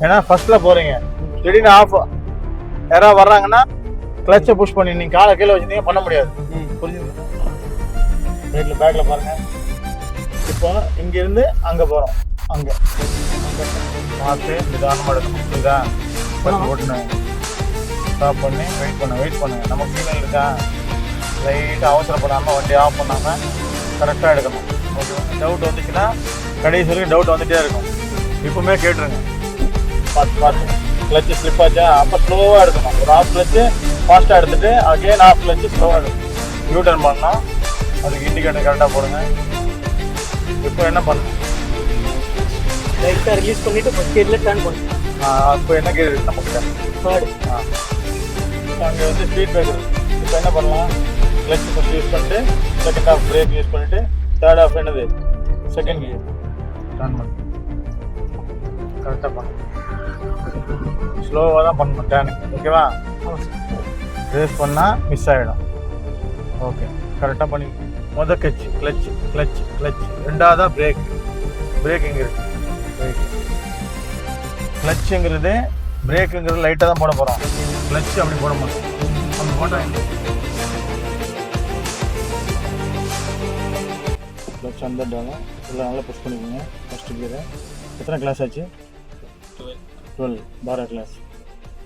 ஏன்னா ஃபர்ஸ்ட்ல போறீங்க. திடீர்னு ஆஃப் யாராவது வர்றாங்கன்னா கிளச்சை புஷ் பண்ணி நீங்க காலை கீழே வச்சிருந்தீங்க பண்ண முடியாது. புரிஞ்சுது? ரைட்ல பேக்ல பாருங்க. இப்போ இங்க இருந்து அங்க போறோம். அங்க. பார்த்து நிதானமா எடுக்கணும். புரியுதா? ஓட்டணும். ஸ்டாப் பண்ணி வெயிட் பண்ண வெயிட் பண்ணுங்க நமக்கு சிக்னல் இருக்கா? லைட்டாக அவசரப்படாமல் வண்டி ஆஃப் பண்ணாமல் கரெக்டாக எடுக்கணும். ஓகே டவுட் வந்துச்சுன்னா கடைசி வரைக்கும் டவுட் வந்துட்டே இருக்கும். இப்பவுமே கேட்டுருங்க. பார்த்து பார்த்து கிளச்சு ஸ்லிப் ஆச்சா? அப்போ ஸ்லோவாக எடுக்கணும். ஒரு ஆஃப் கிளச்சு ஃபாஸ்ட்டாக எடுத்துட்டு அகைன் ஆஃப் கிளச்சு ஸ்லோவாக எடுக்கணும். யூ டர்ன் பண்ணணும் அதுக்கு இண்டிகேட்டர் கரெக்டாக போடுங்க. இப்போ என்ன பண்ணணும்? லைட்டாக ரிலீஸ் பண்ணிட்டு ஃபஸ்ட் கியரில் டர்ன் பண்ணுங்க இப்போ என்ன கேட்டு நமக்கு தேர்டு அங்கே வந்து ஸ்பீட் பிரேக்கர் இப்போ என்ன பண்ணலாம்? கிளச் ஃபஸ்ட் யூஸ் பண்ணிட்டு செகண்ட் ஹாஃப் பிரேக் யூஸ் பண்ணிட்டு தேர்ட் ஹாஃப் என்னது? செகண்ட் கியர் டர்ன் பண்ணு கரெக்டாக பண்ணு ஸ்லோவாக தான் பண்ணணும் டேர்னிங் ஓகேவா ரேஸ் பண்ணால் மிஸ் ஆகிடும் ஓகே கரெக்டாக பண்ணி மொதல் கிளச் கிளச் கிளச் கிளச் ரெண்டாவதாக பிரேக் பிரேக் எங்கே இருக்கு? பிரேக் கிளச்சுங்கிறது பிரேக்குங்கிறது லைட்டாக தான் போட போகிறோம் கிளச் அப்படி போட மாட்டோம். அப்படி போட்டோம் கிளச் அந்த இல்லை நல்லா புஷ் பண்ணிக்கோங்க. ஃபஸ்ட்டு கீரை எத்தனை கிளாஸ் ஆச்சு? டுவெல் பாரா கிளாஸ்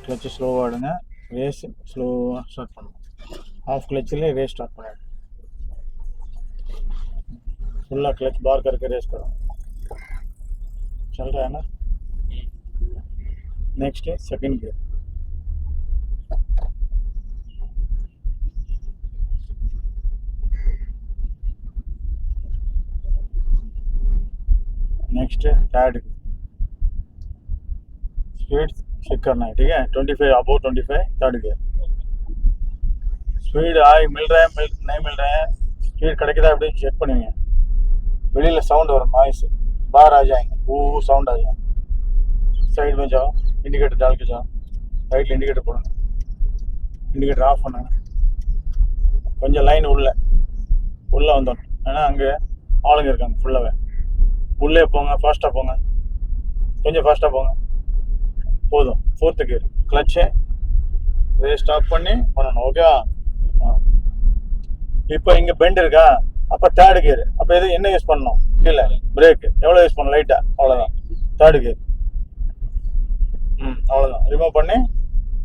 கிளச்சு ஸ்லோவாக ஆடுங்க ரேஸ் ஸ்லோவாக ஸ்டார்ட் பண்ணணும் हाफ क्लच ले रेस स्टार्ट करें फुल्ला क्लच बार करके रेस करो चल रहा है ना नेक्स्ट है सेकंड गियर नेक्स्ट है थर्ड स्पीड चेक करना है ठीक है ट्वेंटी फाइव अबो twenty five third gear speed ஆகி மில் रहा है मिल नहीं मिल रहा है स्पीड கிடைக்குதா அப்படின்னு செக் பண்ணுவீங்க வெளியில் சவுண்ட் வரும் नाइस बाहर आ जाएंगे वो साउंड आ जाएंगे साइड में जाओ इंडिकेटर डाल के जाओ ரைட்டில் இண்டிகேட்டர் போடுங்க இண்டிகேட்டர் ஆஃப் பண்ணுங்க கொஞ்சம் லைன் உள்ள உள்ளே வந்துடும் ஏன்னா அங்கே ஆளுங்க இருக்காங்க ஃபுல்லாகவே உள்ளே போங்க ஃபாஸ்ட்டாக போங்க கொஞ்சம் ஃபாஸ்ட்டாக போங்க போதும். ஃபோர்த்து கியர் கிளச்சு இதே ஸ்டாப் பண்ணி பண்ணணும் ஓகேவா இப்போ இங்கே பெண்ட் இருக்கா? அப்போ தேர்டு கியர் அப்போ எது என்ன யூஸ் பண்ணணும்? கீழே. பிரேக் எவ்வளோ யூஸ் பண்ணணும்? லைட்டாக அவ்வளோதான் தேர்டு கியர் ம் அவ்வளோதான் ரிமூவ் பண்ணி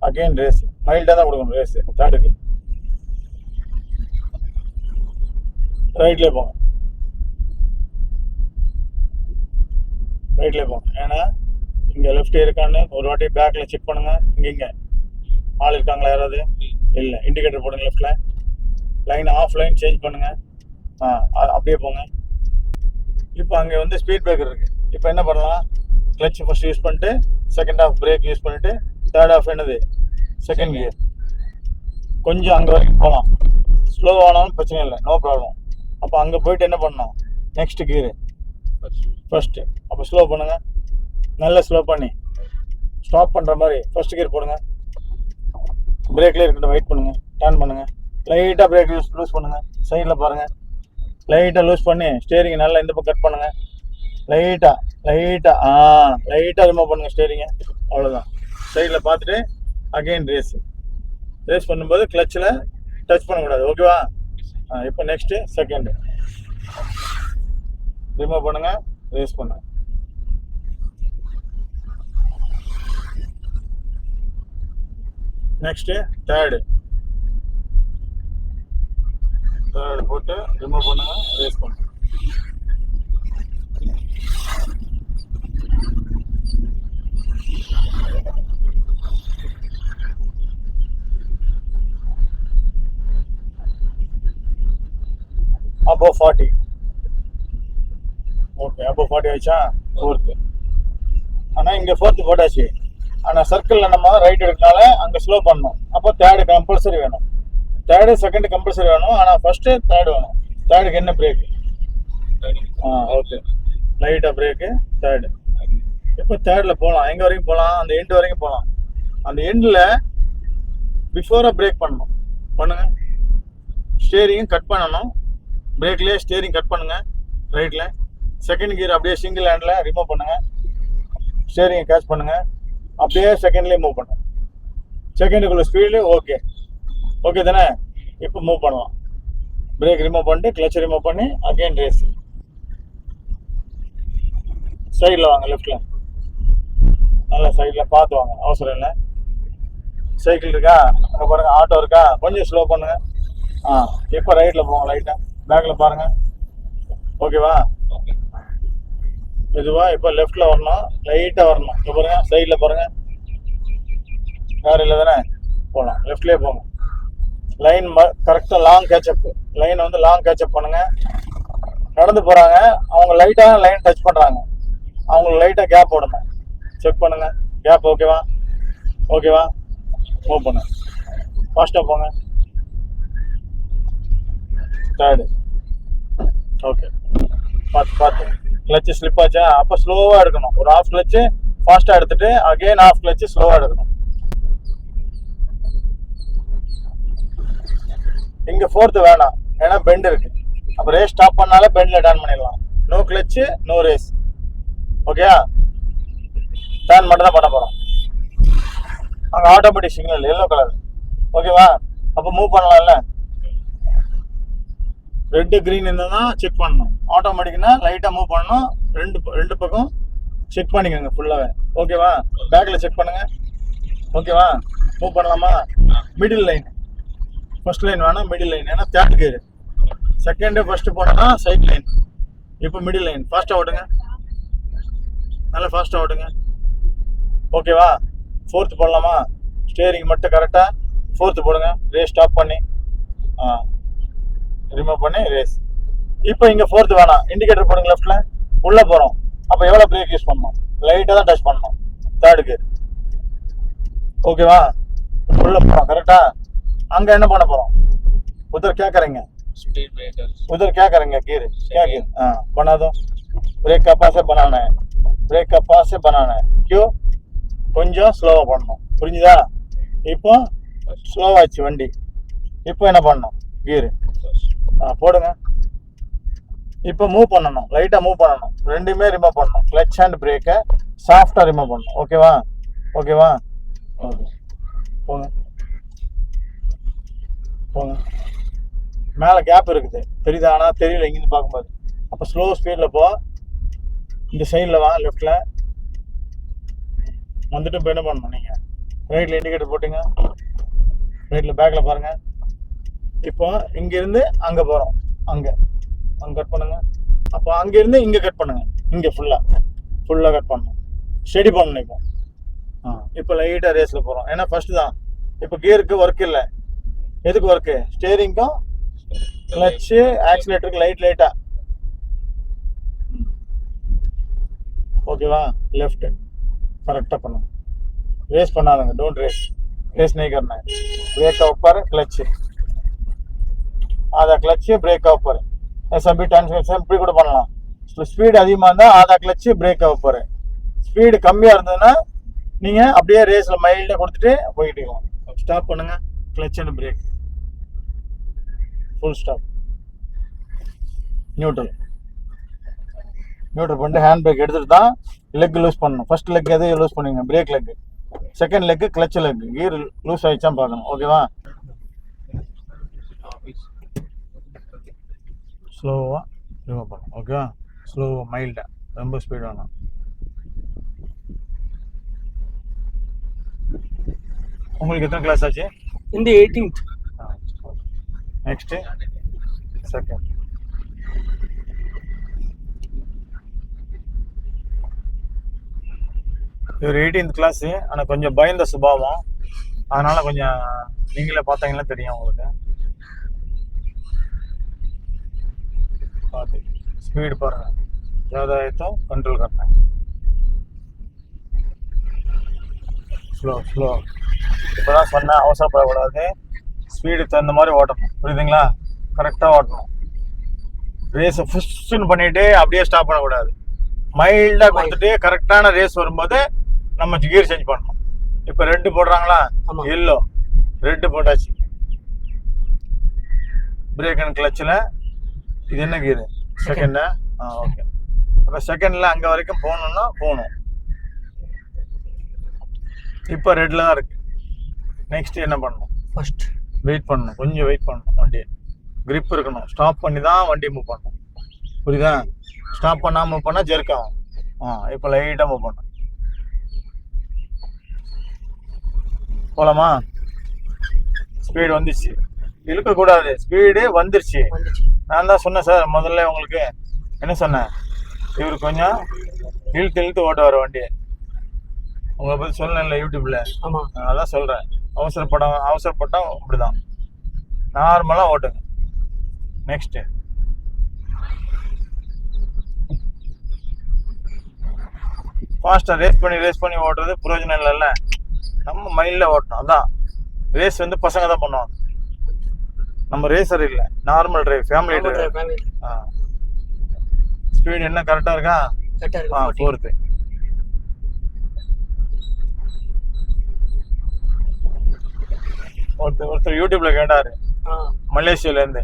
அகைன் ரேஸ் மைல்டாக தான் கொடுக்கணும் ரேஸு தேர்டு கியர் ரைட்லேயே போங்க. ரைட்லேயே போங்க. ஏன்னா இங்க லெஃப்ட் இருக்கான்னு ஒரு வாட்டி பேக்ல செக் பண்ணுங்க. இங்க இங்க. ஆள் இருக்காங்களா யாராவது? இல்லை. இண்டிகேட்டர் போடுங்க லெஃப்ட்ல லைன் ஆஃப் லைன் சேஞ்ச் பண்ணுங்க. ஆ அப்படியே போங்க. இப்போ அங்கே வந்து ஸ்பீட் பிரேக்கர் இருக்கு. இப்போ என்ன பண்ணலாம்? கிளச் ஃபர்ஸ்ட் யூஸ் பண்ணிட்டு செகண்ட் ஹாஃப் பிரேக் யூஸ் பண்ணிட்டு தேர்ட் ஹாஃப் என்னது? செகண்ட் கியர் கொஞ்சம் அங்கே வரைக்கும் போகலாம். ஸ்லோ ஆனாலும் பிரச்சனை இல்லை. நோ ப்ராப்ளம் அப்போ அங்கே போயிட்டு என்ன பண்ணணும்? நெக்ஸ்ட் கியரு ஃபர்ஸ்ட் அப்போ ஸ்லோ பண்ணுங்க. நல்லா ஸ்லோ பண்ணி. ஸ்டாப் பண்ணுற மாதிரி ஃபர்ஸ்ட் கியர் போடுங்க. பிரேக்லேயே இருக்கட்டும் வெயிட் பண்ணுங்க. டர்ன் பண்ணுங்க. லைட்டாக பிரேக் லூஸ் லூஸ் பண்ணுங்க. சைடில் பாருங்க. லைட்டாக லூஸ் பண்ணி ஸ்டேரிங் நல்லா இந்த பக்கம் கட் பண்ணுங்க. லைட்டாக லைட்டாக ஆ லைட்டாக ரிமூவ் பண்ணுங்க ஸ்டேரிங்க அவ்வளோதான் சைடில் பார்த்துட்டு அகைன் ரேஸ் ரேஸ் பண்ணும்போது கிளச்சில் டச் பண்ணக்கூடாது. ஓகேவா ஆ இப்போ நெக்ஸ்ட்டு செகண்டு ரிமூவ் பண்ணுங்க ரேஸ் பண்ணுங்க. நெக்ஸ்ட்டு தேர்டு தேர்டு போட்டு ரிமூவ் பண்ணுங்க ரேஸ் பண்ணுங்க. Above forty okay above forty ஆயிடுச்சா? ஃபோர்த்து ஆனால் இங்கே ஃபோர்த்து போட்டாச்சு. ஆனால் சர்க்கிளில் நம்ம ரைட் எடுக்கனால அங்கே ஸ்லோ பண்ணணும். அப்போ தேர்டு கம்பல்சரி வேணும். தேர்டு செகண்ட் கம்பல்சரி வேணும். ஆனால் ஃபர்ஸ்ட்டு தேர்டு வேணும். தேர்டுக்கு என்ன பிரேக் ஆ. ஓகே லைட்டாக பிரேக்கு தேர்டு இப்போ தேர்டில் போகலாம்? எங்கே வரைக்கும் போகலாம்? அந்த எண்டு வரைக்கும் போகலாம். அந்த எண்டில் பிஃபோராக பிரேக் பண்ணணும். பண்ணுங்க. ஸ்டேரிங் கட் பண்ணணும். பிரேக்லேயே ஸ்டேரிங் கட் பண்ணுங்க. ரைட்டில் செகண்ட் கியர் அப்படியே சிங்கிள் ஹேண்டில் ரிமூவ் பண்ணுங்க. ஸ்டேரிங்கை கேட்ச் பண்ணுங்க. அப்படியே செகண்ட்லேயே மூவ் பண்ணுங்க செகண்டுக்குள்ள ஸ்பீடு ஓகே ஓகே தானே? இப்போ மூவ் பண்ணலாம். பிரேக் ரிமூவ் பண்ணிட்டு கிளச் ரிமூவ் பண்ணி அகைன் ரேஸ் சைடில் வாங்க லெஃப்டில் நல்லா சைடில் பார்த்து வாங்க அவசரம் இல்லை. சைக்கிள் இருக்கா? அங்கே பாருங்கள் ஆட்டோ இருக்கா? கொஞ்சம் ஸ்லோ பண்ணுங்கள் ஆ இப்போ ரைட்டில் போங்க லைட்டாக பேக்கில் பாருங்கள் ஓகேவா மெதுவாக இப்போ லெஃப்டில் வரணும். லைட்டாக வரணும். இப்போ பாருங்க சைடில் பாருங்கள் வேறு இல்லை தானே? போகலாம் லெஃப்ட்லேயே போகணும் லைன் ம கரெக்டாக லாங் கேட்சப் லைன் வந்து லாங் கேட்சப் பண்ணுங்கள் நடந்து போகிறாங்க அவங்க லைட்டாக லைன் டச் பண்ணுறாங்க அவங்களுக்கு லைட்டாக கேப் விடணும் செக் பண்ணுங்கள் கேப் ஓகேவா ஓகேவா மூவ் பண்ணு ஃபாஸ்ட்டாக போங்க. தேர்டு ஓகே பார்த்து பார்த்து கிளச்சு ஸ்லிப் ஆச்சா? அப்போ ஸ்லோவாக எடுக்கணும். ஒரு ஆஃப் கிளச்சு ஃபாஸ்ட்டாக எடுத்துட்டு அகைன் ஆஃப் கிளச்சு ஸ்லோவாக எடுக்கணும். இங்கே ஃபோர்த்து வேணாம். ஏன்னா பெண்ட் இருக்கு. அப்போ ரேஸ் ஸ்டாப் பண்ணாலே பெண்டில் டர்ன் பண்ணிடலாம். நோ கிளச்சு நோ ரேஸ் ஓகேயா டர்ன் மட்டும் தான் பண்ண போகிறோம் அங்கே ஆட்டோமேட்டிக் சிக்னல் எல்லோ கலர் ஓகேவா அப்போ மூவ் பண்ணலாம்ல. ரெட்டு க்ரீன் இருந்ததுன்னா செக் பண்ணணும். ஆட்டோமேட்டிக்னா லைட்டாக மூவ் பண்ணணும். ரெண்டு ரெண்டு பக்கம் செக் பண்ணிக்கோங்க ஃபுல்லாகவே ஓகேவா பேக்கில் செக் பண்ணுங்கள் ஓகேவா மூவ் பண்ணலாமா? மிடில் லைன் ஃபர்ஸ்ட் லைன் வேணாம் மிடில் லைன் ஏன்னா தேர்ட் கேர் செகண்டு ஃபர்ஸ்ட் போனால் சைட் லைன் இப்போ மிடில் லைன் ஃபாஸ்ட்டாக ஓட்டுங்க. நல்லா ஃபாஸ்ட்டாக ஓட்டுங்க. ஓகேவா ஃபோர்த்து போடலாமா? ஸ்டேரிங் மட்டும் கரெக்டாக ஃபோர்த்து போடுங்க. ரே ஸ்டாப் பண்ணி. ஆ. ரிமூவ் பண்ணி ரேஸ் இப்போ இங்கே ஃபோர்த்து வேணாம். இண்டிகேட்டர் போடுங்க லெஃப்ட்டில் உள்ளே போகிறோம் அப்போ எவ்வளோ பிரேக் யூஸ் பண்ணணும்? லைட்டாக தான் டச் பண்ணணும். தேர்டு கியர் ஓகேவா உள்ளே போகிறோம் கரெக்டாக அங்கே என்ன பண்ண போகிறோம் உதர் கேட்குறீங்க உதர் கேட்குறீங்க கீர். கே கீர் ஆ பண்ணாதோ? பிரேக் கப்பாஸே பண்ணானே. பிரேக் கப்பாஸே பண்ணானே. கியூ கொஞ்சம் ஸ்லோவாக பண்ணணும். புரிஞ்சுதா? இப்போ ஸ்லோவாச்சு வண்டி. இப்போ என்ன பண்ணணும்? கீரு. ஆ போடுங்க. இப்போ மூவ் பண்ணணும். லைட்டாக மூவ் பண்ணணும். ரெண்டுமே ரிமூவ் பண்ணணும். கிளச் அண்ட் பிரேக்கை சாஃப்டாக ரிமூவ் பண்ணணும். ஓகேவா ஓகேவா ஓகே போங்க. போங்க. மேலே கேப் இருக்குது. தெரியுதா? ஆனால் தெரியல. இங்கேருந்து பார்க்கும்போது. அப்போ ஸ்லோ ஸ்பீடில் போ. இந்த சைடில் வா. லெஃப்டில் வந்துட்டு இப்போ என்ன பண்ணணும் நீங்கள் ரைட்டில் இண்டிகேட்டர் போட்டுங்க. ரைட்டில் பேக்கில் பாருங்கள் இப்போ இங்கேருந்து அங்கே போகிறோம் அங்கே. அங்கே கட் பண்ணுங்க. அப்போ அங்கேருந்து இங்கே கட் பண்ணுங்க. இங்கே ஃபுல்லாக ஃபுல்லாக கட் பண்ணணும். ஸ்டெடி பண்ணணும் இப்போ. ஆ இப்போ லைட்டாக ரேஸில் போகிறோம் ஏன்னா ஃபஸ்ட்டு தான். இப்போ கியருக்கு ஒர்க் இல்லை. எதுக்கு ஒர்க்கு ஸ்டேரிங்க்கும் கிளச்சு ஆக்சிலேட்டருக்கு லைட் லைட்டாக ஓகேவா லெஃப்ட் கரெக்டாக பண்ணுங்க. ரேஸ் பண்ணாதங்க. டோன்ட் ரேஸ் ரேஸ் நெய்கர்னா பிரேக்கை உட்பாரு கிளச்சு அதை கிளச்சு பிரேக் ஆக போகிறேன் சம்பி டிரான்ஸ்மிஷன் இப்படி கூட பண்ணலாம். ஸ்பீடு அதிகமாக இருந்தால் அதை கிளச்சு பிரேக் ஆக போகிறேன் ஸ்பீடு கம்மியாக இருந்ததுன்னா நீங்கள் அப்படியே ரேஸில் மைல்டாக கொடுத்துட்டு போய்கிட்டீங்களா ஸ்டாப் பண்ணுங்கள் clutch and brake full stop neutral neutral பண்ணிட்டு ஹேண்ட் பிரேக் எடுத்துகிட்டு தான் லெக் லூஸ் பண்ணணும். ஃபர்ஸ்ட் லெக் எது லூஸ் பண்ணுங்க brake leg second leg clutch leg gear loose ஆயிடுச்சான்னு பார்க்கணும். ஓகேவா ஸ்லோவாக ரிமூவ் பண்ணணும். ஓகேவா ஸ்லோவாக மைல்டாக ரொம்ப ஸ்பீட் வேணாம். உங்களுக்கு எத்தனை கிளாஸ் ஆச்சு? the 18th நெக்ஸ்ட்டு செகண்ட் இவர் எயிட்டீன்த் கிளாஸு ஆனால் கொஞ்சம் பயந்த சுபாவம். அதனால கொஞ்சம் நீங்களே பார்த்தீங்கன்னா தெரியும் உங்களுக்கு. பார்த்து ஸ்பீடு பாருங்க ज़्यादा है तो कंट्रोल करना है ஸ்லோ ஸ்லோ இப்போதான் சொன்னேன் அவசரப்படக்கூடாது ஸ்பீடுக்கு தகுந்த மாதிரி ஓட்டணும் புரியுதுங்களா கரெக்டாக ஓட்டணும் ரேஸை ஃபுஷ்ஷுன்னு பண்ணிட்டு அப்படியே ஸ்டாப் பண்ணக்கூடாது மைல்டாக கொடுத்துட்டு கரெக்டான ரேஸ் வரும்போது நம்ம கியர் சேஞ்ச் பண்ணணும் இப்போ ரெட்டு போடுறாங்களா ஆமா. எல்லோ ரெட்டு போட்டாச்சு பிரேக் அண்ட் கிளச்சில் இது என்ன கியர் செகண்டா ஆ? ஓகே அப்போ செகண்டில் அங்கே வரைக்கும் போகணுன்னா போகணும். இப்போ ரெட்டில் தான் இருக்கு. நெக்ஸ்ட் என்ன பண்ணணும்? ஃபர்ஸ்ட் வெயிட் பண்ணணும். கொஞ்சம் வெயிட் பண்ணணும். வண்டியை grip இருக்கணும். ஸ்டாப் பண்ணி தான் வண்டி மூவ் பண்ணணும். புரியுதா? ஸ்டாப் பண்ணாம மூவ் பண்ணால் ஜெர்க் ஆகும். ஆ இப்போ லைட்டாக மூவ் பண்ணணும். போலாமா? ஸ்பீடு வந்துச்சு. இழுக்கக்கூடாது. ஸ்பீடு வந்துருச்சு. வந்துச்சு. நான் தான் சொன்னேன் சார் முதல்ல உங்களுக்கு. என்ன சொன்னேன்? இவர் கொஞ்சம் இழுத்து இழுத்து ஓட்டுவார் வண்டியை உங்களை பற்றி சொல்லல யூடியூப்ல. ஆமா. நான் அதான் சொல்கிறேன் அவசரப்பட அவசரப்பட்டா அப்படிதான். நார்மலாக ஓட்டுங்க. நெக்ஸ்ட்டு ஃபாஸ்ட்டாக ரேஸ் பண்ணி ரேஸ் பண்ணி ஓட்டுறது பிரயோஜனம் இல்லைல்ல. நம்ம மைண்டில் ஓட்டணும் அதான். ரேஸ் வந்து பசங்க தான் பண்ணுவாங்க. நம்ம ரேசர் இல்லை. Normal drive family drive speed என்ன கரெக்டாக இருக்கா? ஆ இருக்கு ஃபோர்த்து ஒருத்தர் ஒருத்தர் யூடியூப்ல கேட்டாரு. மலேசியால இருந்து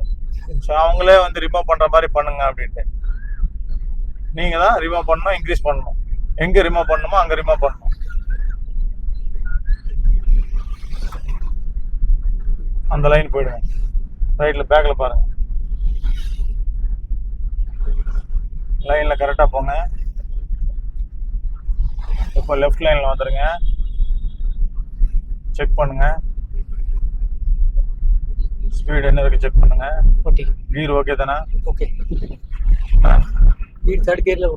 ஸோ அவங்களே வந்து ரிமூவ் பண்ற மாதிரி பண்ணுங்க அப்படின்ட்டு. நீங்க தான் ரிமூவ் பண்ணணும் இன்க்ரீஸ் பண்ணணும். எங்க ரிமூவ் பண்ணணுமோ அங்க ரிமூவ் பண்ணணும். அந்த லைன் போயிடுங்க. ரைட்ல பேக்ல பாருங்க. லைன்ல கரெக்டா போங்க. இப்போ லெஃப்ட் லைன்ல வந்துருங்க. செக் பண்ணுங்க. ஸ்பீடு என்ன இருக்கு செக் பண்ணுங்க. ஓகே கீர் ஓகே தானே? ஓகே வீடு தேர்ட் கியர்ல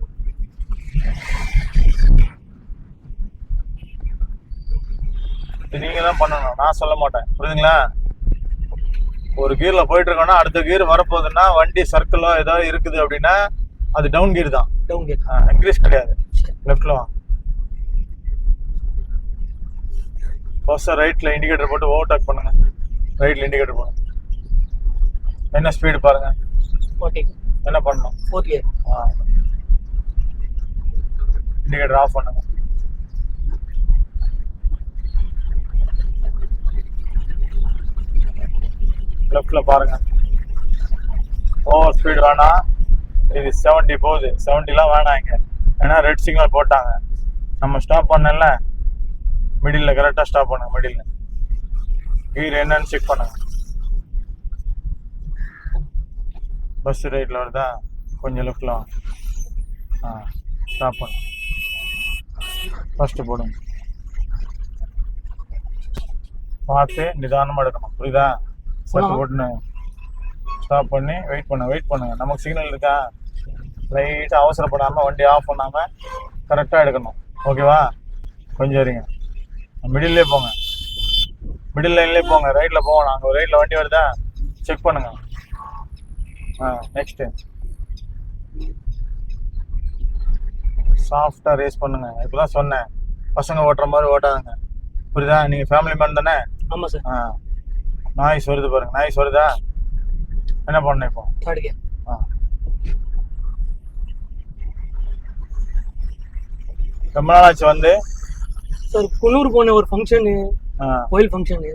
இது நீங்க தான் பண்ணணும். நான் சொல்ல மாட்டேன். புரியுதுங்களா? ஒரு கீர்ல போயிட்டு இருக்கோம்னா அடுத்த கீர் வரப்போகுதுன்னா வண்டி சர்க்கிளோ ஏதாவது இருக்குது அப்படின்னா அது டவுன் கீர் தான். டவுன் கியர் இன்க்ரீஸ் கிடையாது. லெஃப்ட்ல வா. ஃபர்ஸ்ட் ரைட்ல இண்டிகேட்டர் போட்டு ஓவர்டேக் பண்ணுங்க. ரைட்ல இண்டிகேட்டர் போடுங்க. என்ன ஸ்பீடு பாருங்க. ஓகே என்ன பண்ணணும்? இண்டிகேட்டர் ஆஃப் பண்ணுங்க. லெஃப்டில் பாருங்க. Oh, ஓவர் ஸ்பீடு வேணாம் இது 70 போகுது. 70 எல்லாம் வேணாம் இங்கே. ஏன்னா ரெட் சிக்னல் போட்டாங்க. நம்ம ஸ்டாப் பண்ணல. மிடில் கரெக்டாக ஸ்டாப் பண்ணுங்க மிடில் கீர் என்னன்னு செக் பண்ணுங்க. பஸ் ரைட்ல வருதா? கொஞ்சம் லெஃப்டில் ஆ ஸ்டாப் பண்ணு. ஃபஸ்ட்டு போடுங்க. பார்த்து நிதானமாக எடுக்கணும். புரியுதா? சட்டு. போட்டுன்னு ஸ்டாப் பண்ணி வெயிட் பண்ண வெயிட் பண்ணுங்க. நமக்கு சிக்னல் இருக்கா? லைட்டாக அவசரப்படாமல் வண்டி ஆஃப் பண்ணாமல் கரெக்டாக எடுக்கணும். ஓகேவா கொஞ்சம் இருங்க. மிடில்லே போங்க. மிடில் லைன்லேயே போங்க. ரைட்டில் போகணும். அங்கே ரைட்டில் வண்டி வருதா? செக் பண்ணுங்க. ஆ நெக்ஸ்ட்டு சாஃப்டாக ரேஸ் பண்ணுங்க. இப்போதான் சொன்னேன். பசங்க ஓட்டுற மாதிரி ஓட்டாதுங்க. புரியுதா? நீங்கள் ஃபேமிலி மேன் தானே? ஆமா சார் ஆ. நாய்ஸ் வருது பாருங்க. நாய்ஸ் வருதா என்ன பண்ணணும் இப்போ? கியர் ஆ. ரொம்ப நாள் ஆச்சு வந்து. சார் குன்னூர் போன ஒரு ஃபங்க்ஷனு கோயில் ஃபங்க்ஷனு.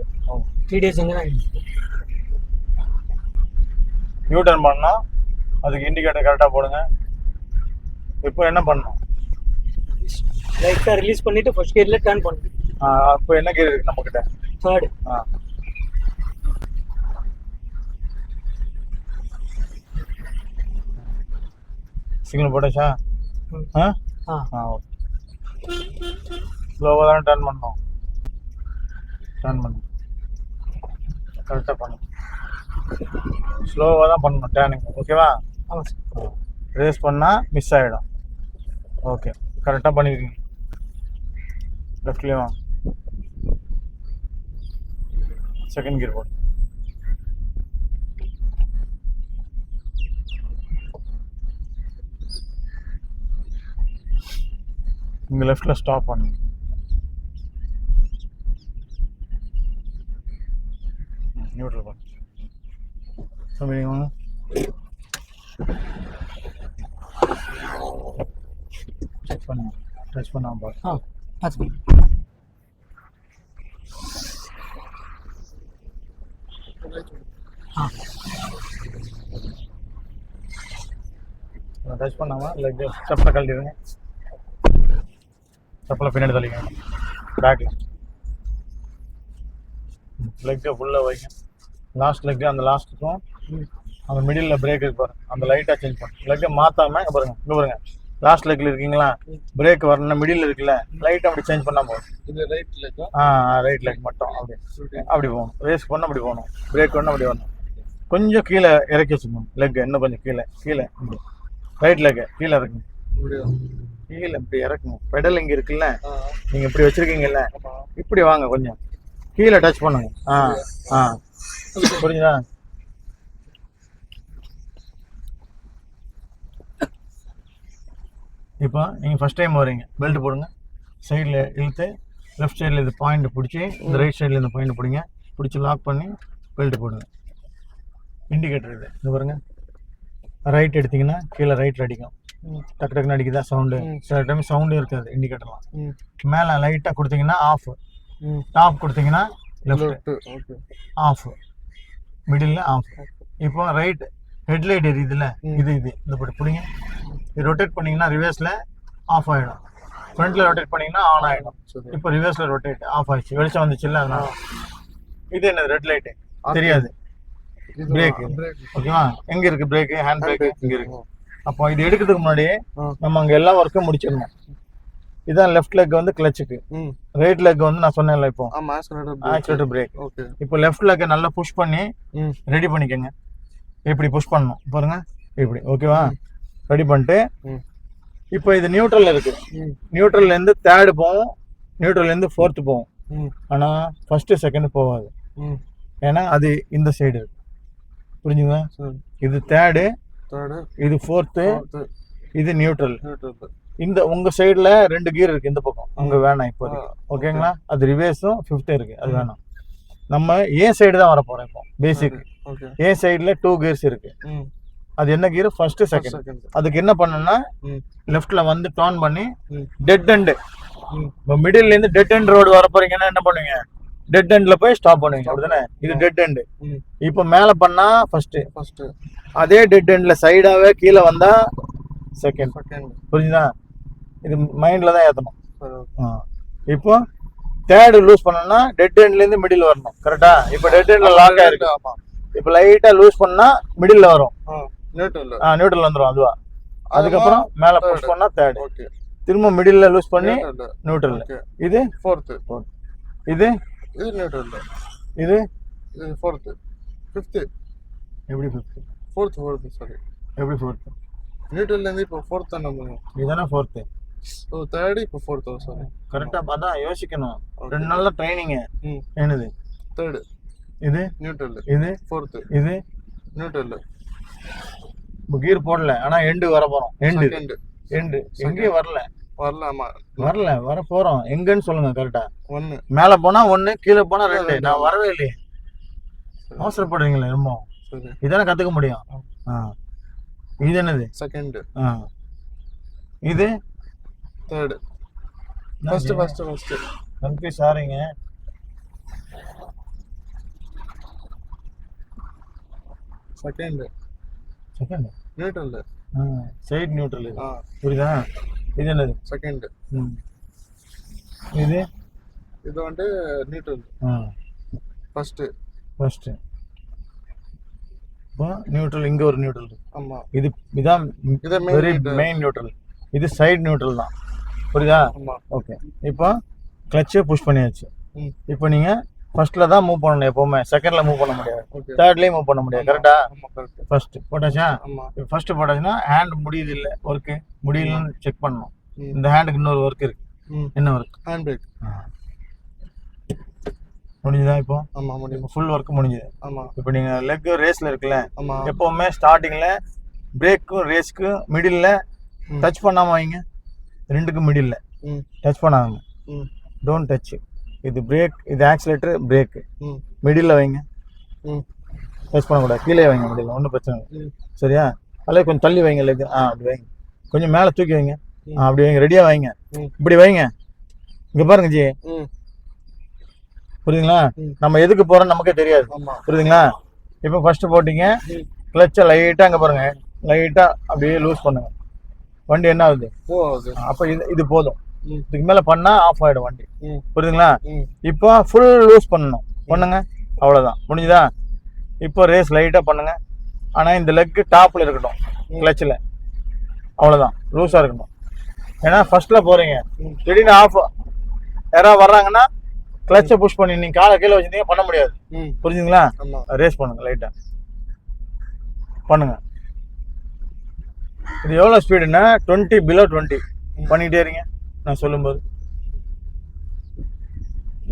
த்ரீ டேஸ் அங்கே தான் யூ டர்ன் பண்ணோம். அதுக்கு இண்டிகேட்டர் கரெக்டாக போடுங்க. இப்போ என்ன பண்ணணும்? லைட்டாக ரிலீஸ் பண்ணிட்டு ஃபர்ஸ்ட் கியர்ல டர்ன் பண்ணு ஆ, இப்போ என்ன கீர் இருக்கு நம்மக்கிட்ட தேர்ட் ஆ. சிக்னல் போட்டாச்சா? ஆ? ஆ. ஓகே. ஸ்லோவாக தான் டர்ன் பண்ணோம். டர்ன் பண்ணு கரெக்டாக பண்ணு ஸ்லோவாக தான் பண்ணணும் டேர்னிங் ஓகேவா ரேஸ் பண்ணால் மிஸ் ஆகிடும் ஓகே கரெக்டாக பண்ணிருக்கீங்க. லெஃப்ட்லேயும் செகண்ட் கியர் போடு. இங்கே லெஃப்டில் ஸ்டாப் பண்ணு. நியூட்ரல் பண்ணு வாங்க டச் பண்ணுங்க டச் பண்ணாம பாரு. ஆ பார்த்து ஆ. டச் பண்ணாம லெக் செப்பலை கழட்டிடுங்க செப்பலை பின்னாடி தள்ளிக்கணும் பேக்கில் லெக்கை ஃபுல்லாக வைங்க. லாஸ்ட் லெக்கு அந்த லாஸ்ட்டுக்கும் அந்த மிடில் பிரேக் இருக்கு பாருங்க. அந்த லைட்டாக சேஞ்ச் பண்ணுங்க லெக்கை மாற்றாம இங்க பாருங்க இங்கே பாருங்க. லாஸ்ட் லெக்கில் இருக்கீங்களா? பிரேக் வரணும் மிடில் இருக்குல்ல லைட்டாக அப்படி சேஞ்ச் பண்ணால் போதும். இது ரைட் லெக்கா ஆ? ரைட் லெக் மட்டும் அப்படி. அப்படி போகணும். ரேஸ் பண்ண அப்படி போகணும். பிரேக் பண்ண அப்படி வரணும். கொஞ்சம் கீழே இறக்கி வச்சுக்கணும். லெக் இன்னும் கொஞ்சம் கீழே கீழே. ரைட் லெக்கு கீழே இருக்குங்க கீழே இப்படி இறக்கணும். பெடல் இங்கே இருக்குல்ல? ஆ. நீங்கள் இப்படி வச்சிருக்கீங்கல்ல? இப்படி வாங்க கொஞ்சம். கீழே டச் பண்ணுங்க. ஆ ஆ. புரிஞ்சுதா? இப்போ நீங்கள் ஃபஸ்ட் டைம் வரீங்க பெல்ட் போடுங்க. சைடில் இழுத்து லெஃப்ட் சைடில் இது பாயிண்ட் பிடிச்சி இந்த ரைட் சைடில் இந்த பாயிண்ட் பிடிங்க. பிடிச்சி லாக் பண்ணி பெல்ட் போடுங்க. இண்டிகேட்டர் இது. இது பாருங்க. ரைட் எடுத்தீங்கன்னா கீழே ரைட்டில் அடிக்கும். டக்கு டக்குன்னு அடிக்குதா சவுண்டு. சில டைம் சவுண்டும் இருக்காது இண்டிகேட்டர்லாம் மேலே லைட்டாக கொடுத்தீங்கன்னா ஆஃப் டாப் கொடுத்தீங்கன்னா லெஃப்ட் ஆஃப் மிடில் ஆஃப் இப்போ ரைட் ஹெட்லைட் எரியுதுல்ல? ம். இது இது. இந்த படி பிடிங்க. இது ரொட்டேட் பண்ணீங்கன்னா ரிவர்ஸில் ஆஃப் ஆகிடும் ஃப்ரண்ட்டில் ரொட்டேட் பண்ணீங்கன்னா ஆன் ஆகிடும் இப்போ ரிவர்ஸில் ரொட்டேட் ஆஃப் ஆயிடுச்சு. வெளிச்சம் வந்துச்சுல்ல அதனால. இது என்னது? ரெட் லைட்டு தெரியாது. பிரேக் ஓகேவா எங்கே இருக்குது பிரேக்கு ஹேண்ட் பிரேக் பிரேக் இங்கே இருக்கு. அப்போ இது எடுக்கிறதுக்கு முன்னாடியே ஆ. நம்ம அங்கே எல்லா ஒர்க்கும் முடிச்சிடணும். இதான் லெஃப்ட் லெக் வந்து கிளச்சுக்கு ரைட் லெக் வந்து நான் சொன்னேன்ல இப்போ. ஆமா ஆக்சிலேட்டர் பிரேக் இப்போ லெஃப்ட் லெக்கை நல்லா புஷ் பண்ணி ரெடி பண்ணிக்கோங்க. இப்படி புஷ் பண்ணணும். பாருங்க. இப்படி. ஓகேவா ரெடி பண்ணிட்டு இப்போ இது நியூட்ரல் இருக்கு. நியூட்ரல்ல இருந்து தேர்டு போகும் நியூட்ரல்ல இருந்து ஃபோர்த்து போகும் ம். ஆனா ஃபர்ஸ்ட் செகண்ட் போகாது. ஏன்னா அது இந்த சைடு இருக்கு. புரிஞ்சுங்களா இது தேர்டு இது ஃபோர்த்து இது நியூட்ரல் இந்த உங்க சைடுல ரெண்டு கியர் இருக்கு இந்த பக்கம். அங்க வேணாம் இப்போ ஓகேங்களா அது ரிவேர்ஸும் ஃபிஃப்த்தும் இருக்கு. அது வேணாம். நம்ம ஏன் சைடு தான் வர போறோம் இப்போ. பேசிக் ஏன் சைடுல டூ கியர்ஸ் இருக்கு. அது என்ன கியர் ஃபர்ஸ்ட் செகண்ட் அதுக்கு என்ன பண்ணணும்னா லெஃப்ட்ல வந்து டர்ன் பண்ணி டெட் எண்டு இப்போ மிடில் இருந்து டெட் எண்ட் ரோடு வர போறீங்கன்னா என்ன பண்ணுவீங்க? டெட் எண்ட்ல போய் ஸ்டாப் பண்ணுவீங்க. அப்படிதானே? இது டெட் எண்டு இப்போ மேல பண்ணா ஃபர்ஸ்ட் ஃபர்ஸ்ட் அதே டெட் எண்ட்ல சைடாவே கீழே வந்தா செகண்ட் புரிஞ்சுதா? இது மைண்ட்ல தான் ஏத்தணும். இப்போ தேர்டு லூஸ் பண்ணனா டெட் எண்ட்ல இருந்து மிடில் வரணும். கரெக்டா இப்போ டெட் எண்ட்ல லாக் ஆயிருக்கு. இப்போ லைட்டா லூஸ் பண்ணா மிடில்ல வரும். ஆ நியூட்ரல் நியூட்ரல் வந்துரும் அதுவா? அதுக்கப்புறம் மேல புஷ் பண்ணா தேர்ட் திரும்ப மிடில்ல லூஸ் பண்ணி நியூட்ரல் நியூட்ரல் இது ஃபோர்த்து இது இது நியூட்ரல் இது? இது ஃபோர்த்து ஃபிஃப்த்து எப்படி ஃபிஃப்த் ஃபோர்த் ஃபோர்த்து சாரி எப்படி ஃபோர்த்து நியூட்ரல்லேருந்து இப்போ ஃபோர்த் தானே போகணும் இதுதானே ஃபோர்த்து ஓ தேர்டு இப்போ ஃபோர்த்து சாரி கரெக்டா பார்த்தா யோசிக்கணும். ரெண்டு நாள்ல ட்ரைனிங் ம். என்னது? தேர்டு இது? நியூட்ரல் இது? ஃபோர்த்து இது? நியூட்ரல் இப்போ கீர் போடல ஆனா எண்டு வர போறோம். எண்டு எண்டு எங்கேயும் வரல. வரல ஆமா. வரல வர போறோம். எங்கன்னு சொல்லுங்க கரெக்டா ஒன்று மேல போனா ஒண்ணு கீழே போனா ரெண்டு. நான் வரவே இல்லையே. அவசரப்படுறீங்களே ரொம்ப இதானே கத்துக்க முடியும். இது என்னது? செகண்ட் ஆ. இது? Third first first first confuse ஆறீங்க. Second second neutral side neutral புரியுதா? இது என்னது? செகண்ட். இது? இது வந்து நியூட்ரல் ஃபர்ஸ்ட் ஃபர்ஸ்ட் இப்போ நியூட்ரல் இங்க ஒரு நியூட்ரல் ஆமா. இது இதான் இது வெரி. மெயின் நியூட்ரல் இது சைடு நியூட்ரல் தான். புரியுதா? ஓகே இப்போ கிளச்சை புஷ் பண்ணியாச்சு. இப்போ நீங்க ஃபர்ஸ்ட்ல தான் மூவ் பண்ணணும் எப்பவுமே. செகண்ட்ல மூவ் பண்ண முடியாது. தேர்ட்லயும் மூவ் பண்ண முடியாது. கரெக்டா ஃபர்ஸ்ட் போட்டாச்சா? ஃபர்ஸ்ட் போட்டாச்சுன்னா ஹேண்ட் முடியுது இல்லை ஒர்க்கு முடியலன்னு செக் பண்ணணும். இந்த ஹேண்டுக்கு இன்னொரு ஒர்க் இருக்கு. என்ன ஒர்க் ஹேண்ட் பிரேக் முடிஞ்சுதா இப்போ? ஆமா முடியும் ஃபுல் ஒர்க் முடிஞ்சுது. ஆமா. இப்போ நீங்க லெக் ரேஸ்ல இருக்குல்ல எப்பவுமே ஸ்டார்டிங்ல பிரேக்கும் ரேஸ்க்கும் மிடில்ல. டச் பண்ணாம வைங்க. ரெண்டுக்கும் மிடில்ல டச் பண்ணாங்க ம். டோன்ட் டச் இது பிரேக் இது ஆக்சிலேட்டர் பிரேக் ம். மிடில்ல வைங்க. ம். டச் பண்ணக்கூடாது. கீழே வைங்க மிடில் ஒன்றும் பிரச்சனை இல்லை. சரியா? அல்லது கொஞ்சம் தள்ளி வைங்க லெக் ஆ அப்படி வைங்க. கொஞ்சம் மேலே தூக்கி வைங்க. ஆ அப்படி வைங்க. ரெடியாக வைங்க. இப்படி வைங்க. இங்கே பாருங்க ஜி. ம். புரியுதுங்களா. நம்ம எதுக்கு போகிறோம் நமக்கே தெரியாது. புரியுதுங்களா? இப்போ ஃபர்ஸ்ட் போட்டீங்க. கிளச்சை லைட்டாக அங்கே பாருங்க. லைட்டாக அப்படியே லூஸ் பண்ணுங்க. வண்டி என்ன ஆகுது? அப்போ இது இது போதும். இதுக்கு மேலே பண்ணால் ஆஃப் ஆகிடும் வண்டி. புரியுதுங்களா? இப்போ ஃபுல் லூஸ் பண்ணணும். பண்ணுங்க. அவ்வளோதான் முடிஞ்சுதா இப்போ ரேஸ் லைட்டாக பண்ணுங்க. ஆனால் இந்த லெக்கு டாப்பில் இருக்கட்டும். கிளச்சில் அவ்வளோதான் லூஸாக இருக்கணும் ஏன்னா ஃபர்ஸ்ட்டில் போகிறீங்க. திடீர்னு ஆஃப் யாராவது வர்றாங்கன்னா கிளச்சை புஷ் பண்ணி நீங்கள் காலை கீழே வச்சிருந்தீங்க பண்ண முடியாது. ம். புரிஞ்சுங்களா ரேஸ் பண்ணுங்க லைட்டாக பண்ணுங்க. இது எவ்வளோ ஸ்பீடுன்னா டுவெண்ட்டி பிலோ டுவெண்ட்டி பண்ணிகிட்டே இருங்க. நான் சொல்லும்போது.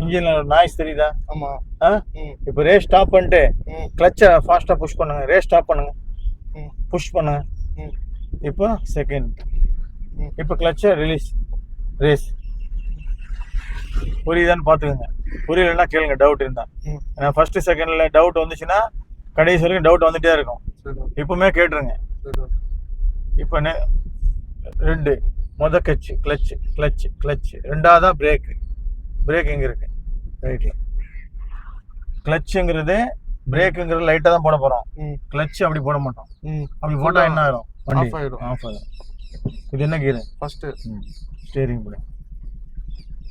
இன்ஜினில் நாய்ஸ் தெரியுதா? ஆமா. இப்போ ரேஸ் ஸ்டாப் பண்ணிட்டு கிளச்சை ஃபாஸ்ட்டாக புஷ் பண்ணுங்க. ரேஸ் ஸ்டாப் பண்ணுங்க. புஷ் பண்ணுங்க. இப்போ செகண்ட். இப்போ கிளச்சை ரிலீஸ் ரேஸ். புரியுதான்னு பார்த்துக்கோங்க. புரியலன்னா கேளுங்க டவுட் இருந்தா. ஏன்னா ஃபர்ஸ்ட் செகண்ட்ல டவுட் வந்துச்சுன்னா கடைசி வரைக்கும் டவுட் வந்துட்டே இருக்கும். இப்பவுமே கேட்டுருங்க. இப்போ ரெண்டு. மொத கச்சு கிளச் கிளச் கிளச் ரெண்டாவதா பிரேக் பிரேக் எங்க இருக்கு? ரைட்ல கிளச்சுங்கிறது பிரேக்குங்கிறது லைட்டாக தான் போட போகிறோம் ம். கிளச் அப்படி போட மாட்டோம். அப்படி போட்டால் என்ன ஆயிரும்? வண்டி. ஆஃப் ஆயிடும். இது என்ன கீரு ஃபர்ஸ்ட் ஸ்டேரிங் போடு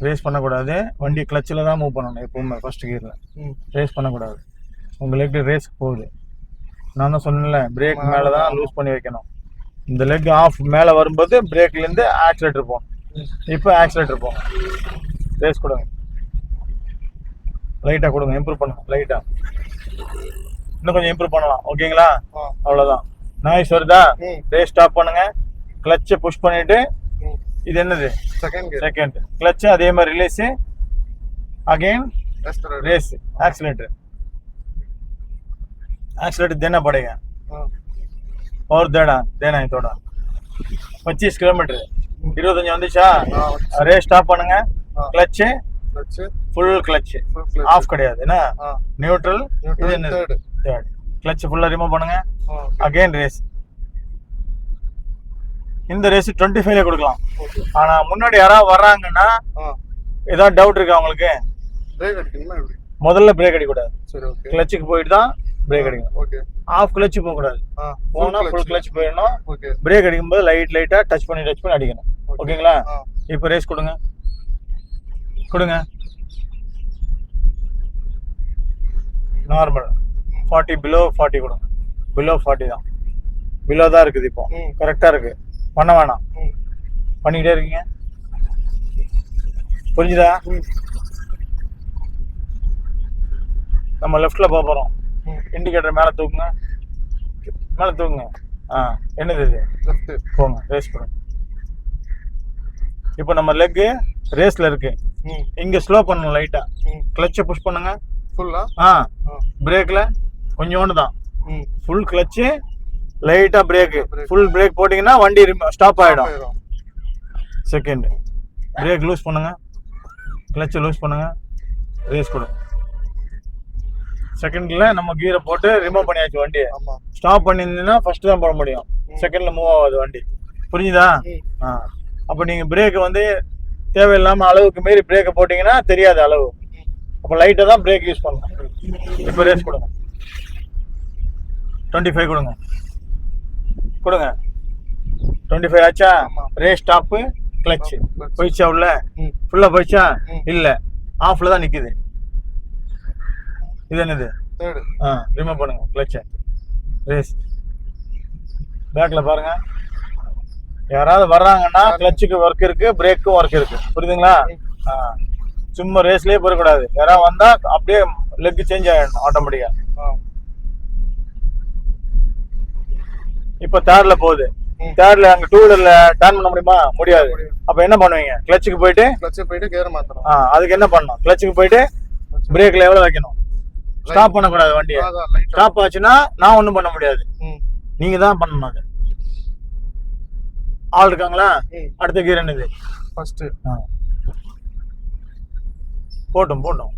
ரேஸ் பண்ணக்கூடாது. வண்டி கிளச்சில் தான் மூவ் பண்ணணும் எப்பவுமே ஃபர்ஸ்ட் கியரில் ரேஸ் பண்ணக்கூடாது. உங்கள் லெக் ரேஸ் போகுது. நான் தான் சொன்னேன்ல பிரேக் மேலே தான் லூஸ் பண்ணி வைக்கணும். இந்த லெக் ஆஃப் மேலே வரும்போது பிரேக்லேருந்து ஆக்சிலேட்டர் போகும் இப்போ ஆக்சிலேட்டர் போகும் ரேஸ் கொடுங்க. லைட்டாக கொடுங்க. இம்ப்ரூவ் பண்ணுங்க. லைட்டாக இன்னும் கொஞ்சம் இம்ப்ரூவ் பண்ணலாம். ஓகேங்களா அவ்வளோதான் நாய்ஸ் வருதா? ரேஸ் ஸ்டாப் பண்ணுங்க. கிளச்சை புஷ் பண்ணிவிட்டு இது என்னது? செகண்ட் செகண்ட் கிளச்சு அதே மாதிரி release again race accelerator accelerator தின படைங்க ஒரு தேடா தேனா இதோட பச்சீஸ் கிலோமீட்டர் இருபத்தஞ்சு வந்துச்சா ரேஸ் ஸ்டாப் பண்ணுங்க கிளச்சு ஃபுல் கிளச் ஆஃப் கிடையாது என்ன? நியூட்ரல் தேர்ட் கிளச் ஃபுல்லாக ரிமூவ் பண்ணுங்க. அகைன் ரேஸ் இந்த ரேஸ் டுவெண்ட்டி ஃபைவ்ல கொடுக்கலாம். ஆனா முன்னாடி யாராவது வர்றாங்கன்னா ஏதாவது டவுட் இருக்கா உங்களுக்கு? முதல்ல பிரேக் அடிக்கூடாது கிளச்சுக்கு போயிட்டு தான் பிரேக் அடிக்கணும் ஓகே ஆஃப் கிளச்சு போகக்கூடாது. ஆ போனா ஃபுல் கிளச் போயிடணும். ஓகே பிரேக் அடிக்கும்போது லைட் லைட்டா டச் பண்ணி டச் பண்ணி அடிக்கணும். ஓகேங்களா? இப்போ ரேஸ் கொடுங்க. கொடுங்க. நார்மல் ஃபார்ட்டி பிலோ ஃபார்ட்டி கொடுங்க. பிலோ ஃபார்ட்டி தான். பிலோ தான் இருக்குது இப்போ. கரெக்டாக இருக்கு. பண்ண வேணாம். ம். பண்ணிக்கிட்டே இருக்கீங்க. புரிஞ்சுதா? நம்ம லெஃப்ட்ல போக போகிறோம் இண்டிகேட்டர் மேலே தூக்குங்க. மேலே தூக்குங்க. ஆ என்னது இது? போங்க ரேஸ் பண்ணுங்க இப்போ நம்ம லெக்கு ரேஸ்ல இருக்கு. இங்க ஸ்லோ பண்ணணும் லைட்டா ம். கிளச்சை புஷ் பண்ணுங்க. ஃபுல்லா ஆ பிரேக்ல கொஞ்சோண்டு தான். ம். ஃபுல் கிளச்சு லைட்டா பிரேக் Brake. ஃபுல் பிரேக் போட்டீங்கன்னா வண்டி ஸ்டாப் ஆயிடும். செகண்ட் பிரேக் லூஸ் பண்ணுங்க. கிளச்சை லூஸ் பண்ணுங்க. ரேஸ் கொடுங்க செகண்ட்ல நம்ம கீரை போட்டு ரிமூவ் பண்ணியாச்சு வண்டியை ஆமா. ஸ்டாப் பண்ணியிருந்தீங்கன்னா ஃபர்ஸ்ட் தான் போட முடியும். செகண்ட்ல மூவ் ஆகாது வண்டி. புரிஞ்சுதா? ஆ. அப்போ நீங்கள் பிரேக் வந்து தேவையில்லாமல் அளவுக்கு மீறி பிரேக்கை போட்டிங்கன்னா தெரியாது அளவு. அப்போ லைட்டாக தான் பிரேக் யூஸ் பண்ணணும். இப்போ ரேஸ் கொடுங்க. டுவெண்ட்டி ஃபைவ் கொடுங்க. கொடுங்க டுவெண்ட்டி ஃபைவ் ஆச்சா. Race stop clutch. போயிடுச்சா உள்ள? ஃபுல்லாக போயிடுச்சா. இல்லை. ஆஃபில் தான் நிற்குது இது என்னது? தேர்டு ஆ ரிமூவ் பண்ணுங்க கிளச்சை ரேஸ் பேக்கில் பாருங்க. யாராவது வர்றாங்கன்னா கிளச்சுக்கு ஒர்க் இருக்கு பிரேக்கும் ஒர்க் இருக்கு. புரியுதுங்களா? ஆ. சும்மா ரேஸ்லயே போயிடக்கூடாது யாராவது வந்தா அப்படியே லெக் சேஞ்ச் ஆயிடணும் ஆட்டோமேட்டிக்கா இப்போ தேர்ட்ல போகுது. தேர்ட்ல அங்க டூ வீலர்ல டர்ன் பண்ண முடியுமா? முடியாது. அப்ப என்ன பண்ணுவீங்க? கிளச்சுக்கு போயிட்டு? கிளச்சை போயிட்டு கேர் மாத்தணும். அதுக்கு என்ன பண்ணணும்? கிளச்சுக்கு போயிட்டு பிரேக்ல எவ்வளவு வைக்கணும்? ஸ்டாப் பண்ணக்கூடாது வண்டியை. ஸ்டாப் ஆச்சுன்னா நான் ஒன்றும் பண்ண முடியாது. ம். நீங்க தான் பண்ணணும் அது. ஆள் இருக்காங்களா? அடுத்த கீர் என்னது? ஃபர்ஸ்ட் ஆ. போட்டும் போட்டும்.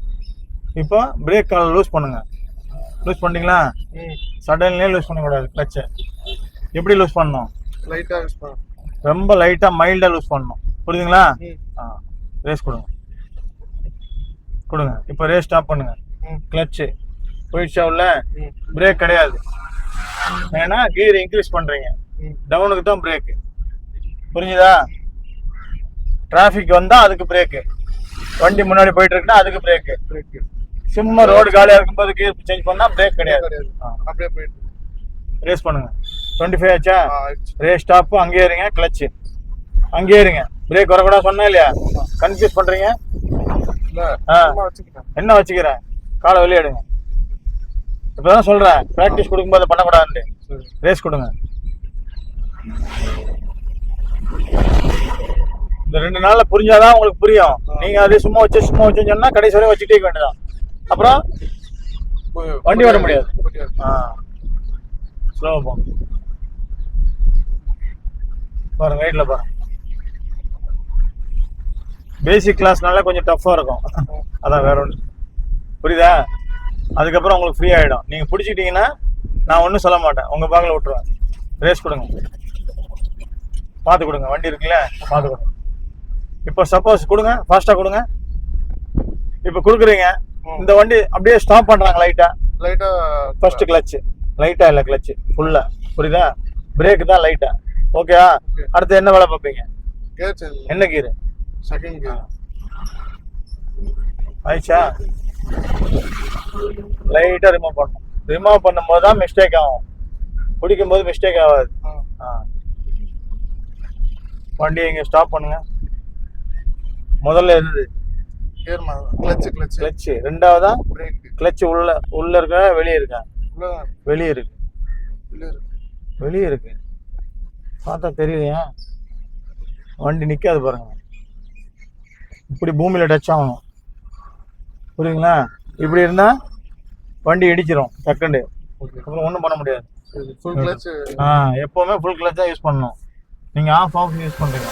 இப்போ பிரேக் கால் லூஸ் பண்ணுங்க. லூஸ் பண்ணிட்டீங்களா? சடன்லேயே லூஸ் பண்ணக்கூடாது கிளச்சை. எப்படி லூஸ் பண்ணணும்? லைட்டா யூஸ் பண்ணு ரொம்ப லைட்டாக மைல்டாக லூஸ் பண்ணணும். புரியுதுங்களா? ரேஸ் கொடுங்க. கொடுங்க. இப்போ ரேஸ் ஸ்டாப் பண்ணுங்க. ம் கிளச்சு உள்ள? ம். பிரேக் கிடையாது. ஏன்னா கீர் இன்க்ரீஸ் பண்ணுறீங்க டவுனுக்கு தான் பிரேக்கு புரிஞ்சுதா? டிராஃபிக் வந்தால் அதுக்கு பிரேக்கு வண்டி முன்னாடி போயிட்டு இருக்குன்னா அதுக்கு பிரேக்கு பிரேக் சும்மா ரோடு காலியா இருக்கும்போது கீர் சேஞ்ச் பண்ணா பிரேக் கிடையாது. அப்படியே போயிட்டு ரேஸ் பண்ணுங்க. டுவெண்ட்டி ஃபைவ் ஆச்சா. ரேஸ் ஸ்டாப் அங்கேயே இருங்க கிளச்சு அங்கேயே இருங்க. பிரேக் வரக்கூடாது சொன்னா இல்லையா? கன்ஃபியூஸ் வச்சுக்கிட்டேன். என்ன வச்சுக்கிறேன் காலை வெளியே எடுங்க. இப்பதான் சொல்றேன். ப்ராக்டிஸ் கொடுக்கும்போது பண்ணக்கூடாதுன்னு ரேஸ் கொடுங்க. இந்த ரெண்டு நாள்ல புரிஞ்சாதான் உங்களுக்கு புரியும். நீங்க அதே சும்மா வச்சு சும்மா வச்சுன்னு சொன்னா கடைசி வரையும் வச்சுட்டே இருக்க வேண்டியதான் அப்புறம் வண்டி ஓட முடியாது. முடியாது. ஸ்லோ போங்க பாருங்க வெயிட்ல பாருங்க. பேசிக் கிளாஸ்னால கொஞ்சம் டஃப்பா இருக்கும். அதான் வேற ஒன்று புரியுதா? அதுக்கப்புறம் உங்களுக்கு ஃப்ரீ ஆயிடும். நீங்க பிடிச்சிக்கிட்டீங்கன்னா நான் ஒன்றும் சொல்ல மாட்டேன். உங்க பேக்கில் விட்டுருவேன். ரேஸ் கொடுங்க. பார்த்து கொடுங்க. வண்டி இருக்குல்ல? பார்த்து கொடுங்க. இப்போ சப்போஸ் கொடுங்க. ஃபாஸ்ட்டாக கொடுங்க. இப்போ கொடுக்குறீங்க. இந்த வண்டி அப்படியே ஸ்டாப் பண்றாங்க லைட்டா லைட்டா ஃபர்ஸ்ட் கிளச் லைட்டா இல்ல கிளச் ஃபுல்லா புரியுதா? பிரேக் தான் லைட்டா ஓகேவா. அடுத்து என்ன வேலை பார்ப்பீங்க? கேர் என்ன கீர் செகண்ட் கியர் ஆயிடுச்சா? லைட்டா ரிமூவ் பண்ணணும். ரிமூவ் பண்ணும்போது தான் மிஸ்டேக் ஆகும். பிடிக்கும் போது மிஸ்டேக் ஆகாது. ஆ. வண்டியை இங்க ஸ்டாப் பண்ணுங்க. முதல்ல இருந்தது கியர் கிளச் கிளச் கிளச் ரெண்டாவதா? பிரேக் கிளச் உள்ள உள்ள இருக்கா? வெளியே இருக்கா? வெளியே இருக்கு. வெளியே இருக்கு. பார்த்தா தெரியலையா? வண்டி நிக்காது பாருங்க. இப்படி பூமியில டச் ஆகணும். புரியுங்களா இப்படி இருந்தா வண்டி இடிச்சிரும் செகண்டு அப்புறம் ஒன்றும் பண்ண முடியாது. ஃபுல் கிளச் ஆ எப்பவுமே ஃபுல் கிளச் தான் யூஸ் பண்ணணும். நீங்க ஆஃப் ஆஃப் யூஸ் பண்றீங்க.